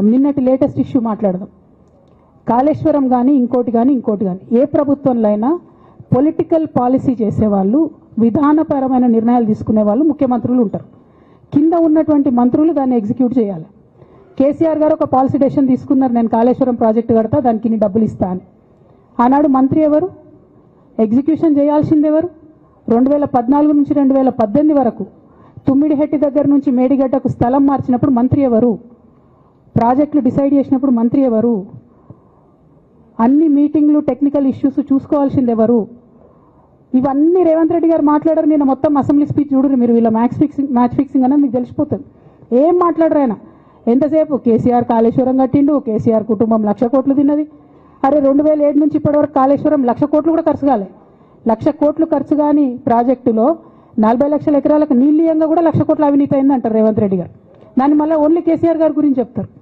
నిన్నటి latest issue మాట్లాడదాం. కాళేశ్వరం కానీ ఇంకోటి కానీ ఇంకోటి కానీ ఏ ప్రభుత్వంలో అయినా పొలిటికల్ పాలసీ చేసేవాళ్ళు విధానపరమైన నిర్ణయాలు తీసుకునే వాళ్ళు ముఖ్యమంత్రులు ఉంటారు. కింద ఉన్నటువంటి మంత్రులు దాన్ని ఎగ్జిక్యూట్ చేయాలి. కేసీఆర్ గారు ఒక పాలసీ డెసిషన్ తీసుకున్నారు నేను కాళేశ్వరం ప్రాజెక్టు కడతా దానికి ఇన్ని డబ్బులు ఇస్తా అని. ఆనాడు మంత్రి ఎవరు? ఎగ్జిక్యూషన్ చేయాల్సింది ఎవరు? రెండు వేల పద్నాలుగు నుంచి రెండు వేల పద్దెనిమిది వరకు తుమ్మిడిహెట్టి దగ్గర నుంచి మేడిగడ్డకు స్థలం మార్చినప్పుడు మంత్రి ఎవరు? ప్రాజెక్టులు డిసైడ్ చేసినప్పుడు మంత్రి ఎవరు? అన్ని మీటింగ్లు టెక్నికల్ ఇష్యూస్ చూసుకోవాల్సింది ఎవరు? ఇవన్నీ రేవంత్ రెడ్డి గారు మాట్లాడారు. నేను మొత్తం అసెంబ్లీ స్పీచ్ చూడరు మీరు. వీళ్ళ మ్యాచ్ ఫిక్సింగ్ మ్యాచ్ ఫిక్సింగ్ అనేది మీకు తెలిసిపోతుంది. ఏం మాట్లాడరు ఆయన? ఎంతసేపు? కేసీఆర్ కాళేశ్వరం కట్టిండు. కేసీఆర్ కుటుంబం లక్ష కోట్లు తిన్నది. అరే రెండు వేల ఏడు నుంచి ఇప్పటివరకు కాళేశ్వరం లక్ష కోట్లు కూడా ఖర్చు కాలే. లక్ష కోట్లు ఖర్చు కాని ప్రాజెక్టులో నలభై లక్షల ఎకరాలకు నీళ్ళీయంగా కూడా లక్ష కోట్ల అవినీతి అయిందంటారు రేవంత్ రెడ్డి గారు. దాన్ని మళ్ళీ ఓన్లీ కేసీఆర్ గారి గురించి చెప్తారు.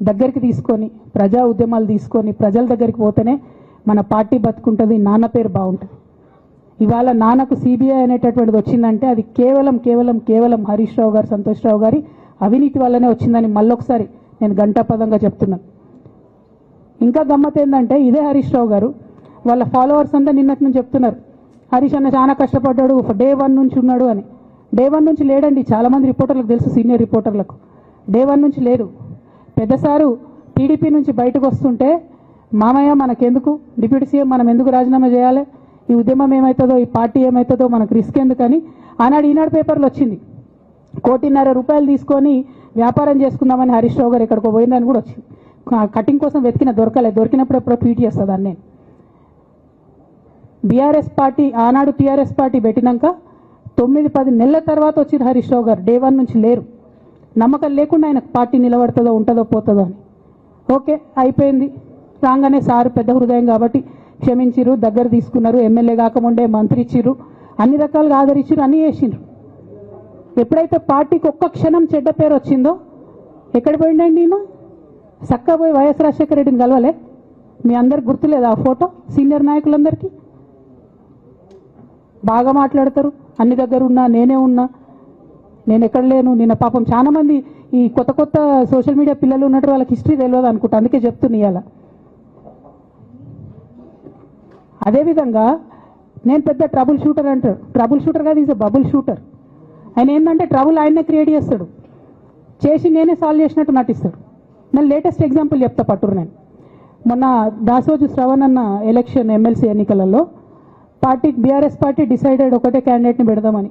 దగ్గరికి తీసుకొని ప్రజా ఉద్యమాలు తీసుకొని ప్రజల దగ్గరికి పోతేనే మన పార్టీ బతుకుంటుంది నాన్న పేరు బాగుంటుంది. ఇవాళ నాన్నకు సిబిఐ అనేటటువంటిది వచ్చిందంటే అది కేవలం కేవలం కేవలం హరీష్ రావు గారు సంతోష్ రావు గారి అవినీతి వల్లనే వచ్చిందని మళ్ళొకసారి నేను గంటాపదంగా చెప్తున్నాను. ఇంకా గమ్మత్ ఏంటంటే ఇదే హరీష్ రావు గారు వాళ్ళ ఫాలోవర్స్ అంతా నిన్నటి నుంచి చెప్తున్నారు. హరీష్ అన్న చాలా కష్టపడ్డాడు డే వన్ నుంచి ఉన్నాడు అని. డే వన్ నుంచి లేడండి చాలామంది రిపోర్టర్లకు తెలుసు సీనియర్ రిపోర్టర్లకు. డే వన్ నుంచి లేడు. పెద్దసారు టీడీపీ నుంచి బయటకు వస్తుంటే మామయ్య మనకెందుకు? డిప్యూటీ సీఎం మనం ఎందుకు రాజీనామా చేయాలి? ఈ ఉద్యమం ఏమవుతుందో ఈ పార్టీ ఏమవుతుందో మనకు రిస్క్ ఎందుకని ఆనాడు ఈనాడు పేపర్లో వచ్చింది. కోటిన్నర రూపాయలు తీసుకొని వ్యాపారం చేసుకుందామని హరీష్ రావు గారు ఎక్కడికో పోయిందని కూడా వచ్చింది. కటింగ్ కోసం వెతికిన దొరకలేదు దొరికినప్పుడు ఎప్పుడో ట్వీట్ చేస్తుందని నేను బీఆర్ఎస్ పార్టీ ఆనాడు టీఆర్ఎస్ పార్టీ పెట్టినాక తొమ్మిది పది నెలల తర్వాత వచ్చిన హరీష్ రావు గారు. డే వన్ నుంచి లేరు. నమ్మకం లేకుండా ఆయన పార్టీ నిలబడుతుందో ఉంటుందో పోతుందో అని. ఓకే అయిపోయింది. రాగానే సారు పెద్ద హృదయం కాబట్టి క్షమించిరు దగ్గర తీసుకున్నారు ఎమ్మెల్యే కాకముండే మంత్రి ఇచ్చిర్రు అన్ని రకాలుగా ఆదరించిర్రు అన్నీ చేసిండ్రు ఎప్పుడైతే పార్టీకి ఒక్క క్షణం చెడ్డ పేరు వచ్చిందో ఎక్కడ పోయిండండి ఈయన చక్కగా పోయి వైఎస్ రాజశేఖర రెడ్డిని కలవలే? మీ అందరికి గుర్తులేదు ఆ ఫోటో? సీనియర్ నాయకులందరికీ? బాగా మాట్లాడతారు. అన్ని దగ్గర ఉన్నా నేనే ఉన్నా నేను ఎక్కడ లేను నిన్న పాపం చాలా మంది ఈ కొత్త కొత్త సోషల్ మీడియా పిల్లలు ఉన్నట్టు వాళ్ళకి హిస్టరీ తెలియదు అనుకుంటా అందుకే చెప్తున్నా ఇవాళ అదేవిధంగా నేను పెద్ద ట్రబుల్ షూటర్ అంటాడు ట్రబుల్ షూటర్ కాదు ఈజ్ బబుల్ షూటర్ ఆయన ఏంటంటే ట్రబుల్ ఆయన్నే క్రియేట్ చేస్తాడు. చేసి నేనే సాల్వ్ చేసినట్టు నటిస్తాడు. నేను లేటెస్ట్ ఎగ్జాంపుల్ చెప్తా పట్టురు నేను. మొన్న దాసోజు శ్రవణ్ అన్న ఎలక్షన్ ఎమ్మెల్సీ ఎన్నికలలో పార్టీ బీఆర్ఎస్ పార్టీ డిసైడెడ్ ఒకటే క్యాండిడేట్ని పెడదామని.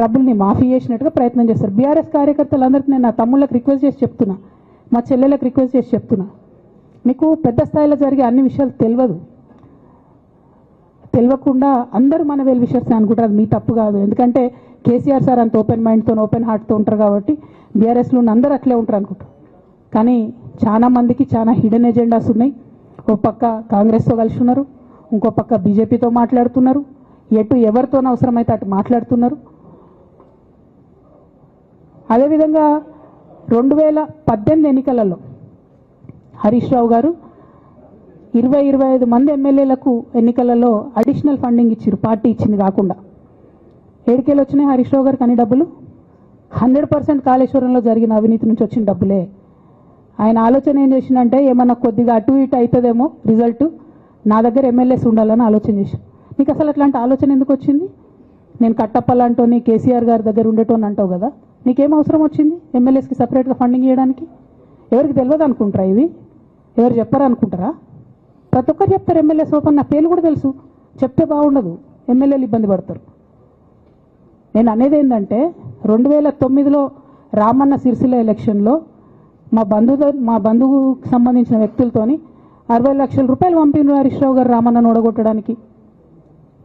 ట్రబుల్ని మాఫీ చేసినట్టుగా ప్రయత్నం చేస్తారు. బీఆర్ఎస్ కార్యకర్తలందరికీ నేను నా తమ్ముళ్ళకి రిక్వెస్ట్ చేసి చెప్తున్నా. మా చెల్లెలకు రిక్వెస్ట్ చేసి చెప్తున్నా. మీకు పెద్ద స్థాయిలో జరిగే అన్ని విషయాలు తెలియదు. తెలియకుండా అందరూ మన వెల్ విషర్స్ అనుకుంటారు. మీ తప్పు కాదు. ఎందుకంటే కేసీఆర్ సార్ అంత ఓపెన్ మైండ్తో ఓపెన్ హార్ట్తో ఉంటారు కాబట్టి బీఆర్ఎస్లో ఉన్న అందరూ అట్లే ఉంటారు అనుకుంటారు కానీ చాలా మందికి చాలా హిడెన్ ఎజెండాస్ ఉన్నాయి. ఒక పక్క కాంగ్రెస్తో కలిసి ఉన్నారు. ఇంకో పక్క బీజేపీతో మాట్లాడుతున్నారు. ఎటు ఎవరితోనవసరమైతే అటు మాట్లాడుతున్నారు. అదేవిధంగా రెండు వేల పద్దెనిమిది ఎన్నికలలో హరీష్ రావు గారు ఇరవై ఇరవై ఐదు మంది ఎమ్మెల్యేలకు ఎన్నికలలో అడిషనల్ ఫండింగ్ ఇచ్చారు పార్టీ ఇచ్చింది కాకుండా. ఏడికేలు వచ్చినాయి హరీష్ రావు గారికి అన్ని డబ్బులు. హండ్రెడ్ పర్సెంట్ కాళేశ్వరంలో జరిగిన అవినీతి నుంచి వచ్చిన డబ్బులే. ఆయన ఆలోచన ఏం చేసిందంటే ఏమన్నా కొద్దిగా అటు ఇటు అవుతుందేమో రిజల్ట్ నా దగ్గర ఎమ్మెల్యేస్ ఉండాలని ఆలోచన చేసి నీకు అసలు అట్లాంటి ఆలోచన ఎందుకు వచ్చింది? నేను కట్టప్పలాంటోని కేసీఆర్ గారి దగ్గర ఉండేటోని అంటావు కదా. నీకేం అవసరం వచ్చింది? ఎమ్మెల్యేస్కి సపరేట్గా ఫండింగ్ ఇవ్వడానికి ఎవరికి తెలియదు అనుకుంటారా ఇవి? ఎవరు చెప్పారు అనుకుంటారా? ప్రతి ఒక్కరు చెప్తారు ఎమ్మెల్యే సోపన్ నా పేర్లు కూడా తెలుసు. చెప్తే బాగుండదు. ఎమ్మెల్యేలు ఇబ్బంది పడతారు. నేను అనేది ఏంటంటే రెండు వేల తొమ్మిదిలో రామన్న సిరిసిల్ల ఎలక్షన్లో మా బంధువు మా బంధువుకు సంబంధించిన వ్యక్తులతోని అరవై లక్షల రూపాయలు పంపిన హరీష్ రావు గారు రామన్నను ఓడగొట్టడానికి.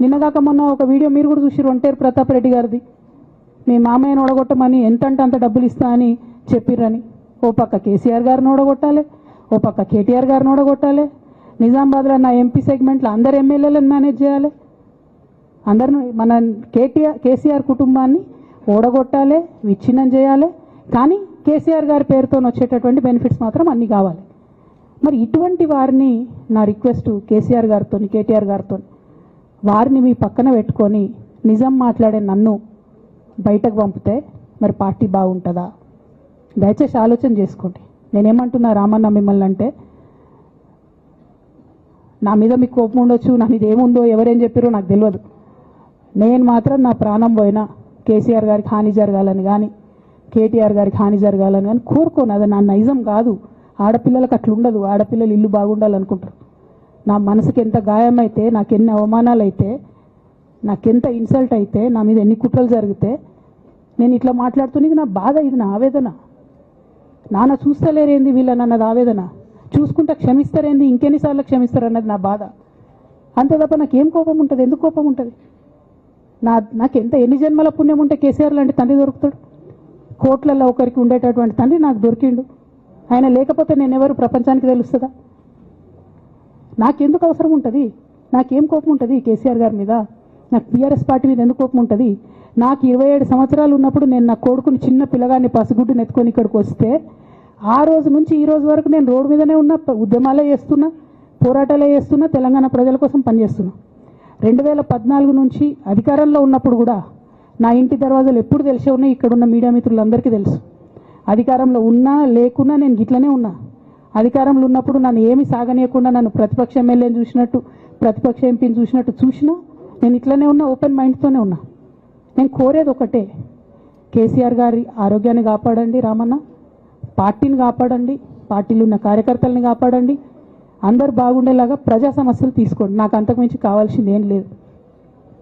నిన్నగాక మొన్న ఒక వీడియో మీరు కూడా చూసిరు ఒంటేరు ప్రతాప్ రెడ్డి గారిది. మీ మామయ్యను ఓడగొట్టమని ఎంత అంటే అంత డబ్బులు ఇస్తా అని చెప్పిర్రని. ఓ పక్క కేసీఆర్ గారిని ఓడగొట్టాలి ఓ పక్క కేటీఆర్ గారిని ఓడగొట్టాలి నిజామాబాద్లో నా ఎంపీ సెగ్మెంట్లో అందరు ఎమ్మెల్యేలను మేనేజ్ చేయాలి. అందరిని మన కేటీఆర్ కేసీఆర్ కుటుంబాన్ని ఓడగొట్టాలి విచ్ఛిన్నం చేయాలి. కానీ కేసీఆర్ గారి పేరుతో వచ్చేటటువంటి బెనిఫిట్స్ మాత్రం అన్నీ కావాలి. మరి ఇటువంటి వారిని నా రిక్వెస్ట్ కేసీఆర్ గారితో కేటీఆర్ గారితో వారిని మీ పక్కన పెట్టుకొని నిజం మాట్లాడే నన్ను బయటకు పంపితే మరి పార్టీ బాగుంటుందా? దయచేసి ఆలోచన చేసుకోండి. నేనేమంటున్నా రామన్న మిమ్మల్ని అంటే నా మీద మీకు కోపం ఉండొచ్చు నా మీద ఏముందో ఎవరేం చెప్పారో నాకు తెలియదు. నేను మాత్రం నా ప్రాణం పోయినా కేసీఆర్ గారికి హాని జరగాలని కానీ కేటీఆర్ గారికి హాని జరగాలని కానీ కోరుకోను. అది నా నైజం కాదు. ఆడపిల్లలకు అట్లా ఉండదు. ఆడపిల్లలు ఇల్లు బాగుండాలనుకుంటారు. నా మనసుకి ఎంత గాయం అయితే నాకు ఎన్ని అవమానాలు అయితే నాకెంత ఇన్సల్ట్ అయితే నా మీద ఎన్ని కుట్రలు జరిగితే నేను ఇట్లా మాట్లాడుతున్నది ఇది నా బాధ ఇది నా ఆవేదన. నాన్న చూస్తలేరేంది వీళ్ళని అన్నది ఆవేదన? చూసుకుంటా క్షమిస్తారేంది? ఇంకెన్నిసార్లు క్షమిస్తారు అన్నది నా బాధ? అంతే తప్ప నాకేం కోపం ఉంటుంది? ఎందుకు కోపం ఉంటుంది? నా నాకు ఎంత ఎన్ని జన్మల పుణ్యం ఉంటే కేసీఆర్ లాంటి తండ్రి దొరుకుతాడు? కోట్లలో ఒకరికి ఉండేటటువంటి తండ్రి నాకు దొరికిండు. ఆయన లేకపోతే నేను ఎవరు ప్రపంచానికి తెలుస్తుందా? నాకెందుకు అవసరం ఉంటుంది? నాకేం కోపం ఉంటుంది కేసీఆర్ గారి మీద? నాకు టీఆర్ఎస్ పార్టీ మీద ఎందుకు కోపం ఉంటుంది? నాకు ఇరవై ఏడు సంవత్సరాలు ఉన్నప్పుడు నేను నా కొడుకుని చిన్న పిల్లగాన్ని పసిగుడ్డు నెత్తుకొని ఇక్కడికి వస్తే ఆ రోజు నుంచి ఈ రోజు వరకు నేను రోడ్డు మీదనే ఉన్నా ఉద్యమాలే చేస్తున్నా పోరాటాలే చేస్తున్నా తెలంగాణ ప్రజల కోసం పనిచేస్తున్నా. రెండు వేల పద్నాలుగు నుంచి అధికారంలో ఉన్నప్పుడు కూడా నా ఇంటి దర్వాజాలు ఎప్పుడు తెలిసే ఉన్నాయి? ఇక్కడ ఉన్న మీడియా మిత్రులందరికీ తెలుసు. అధికారంలో ఉన్నా లేకున్నా నేను గిట్లనే ఉన్నా. అధికారంలో ఉన్నప్పుడు నన్ను ఏమి సాగనీయకుండా నన్ను ప్రతిపక్ష ఎమ్మెల్యేని చూసినట్టు ప్రతిపక్ష ఎంపీని చూసినట్టు చూసినా నేను ఇట్లనే ఉన్నా ఓపెన్ మైండ్తోనే ఉన్నా. నేను కోరేది ఒకటే కేసీఆర్ గారి ఆరోగ్యాన్ని కాపాడండి రామన్న పార్టీని కాపాడండి పార్టీలు ఉన్న కార్యకర్తల్ని కాపాడండి అందరు బాగుండేలాగా ప్రజా సమస్యలు తీసుకోండి. నాకు అంతకుమించి కావాల్సింది ఏం లేదు.